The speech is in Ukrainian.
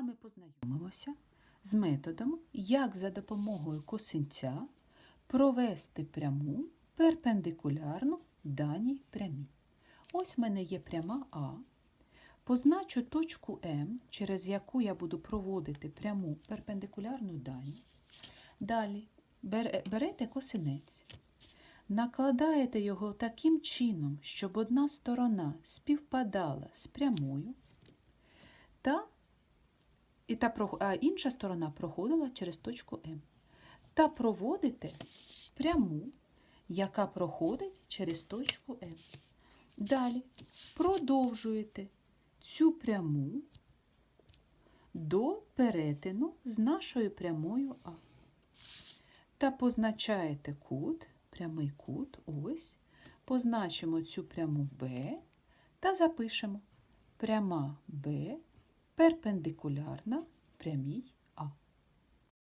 вами познайомимося з методом, як за допомогою косинця провести пряму перпендикулярну даній прямій. Ось в мене є пряма А. Позначу точку М, через яку я буду проводити пряму перпендикулярну даній. Далі берете косинець, накладаєте його таким чином, щоб одна сторона співпадала з прямою, та, і та, а інша сторона проходила через точку М. Та проводите пряму, яка проходить через точку М. Далі продовжуєте цю пряму до перетину з нашою прямою А. Та позначаєте кут, прямий кут, ось, позначимо цю пряму Б та запишемо пряма Б перпендикулярна прямій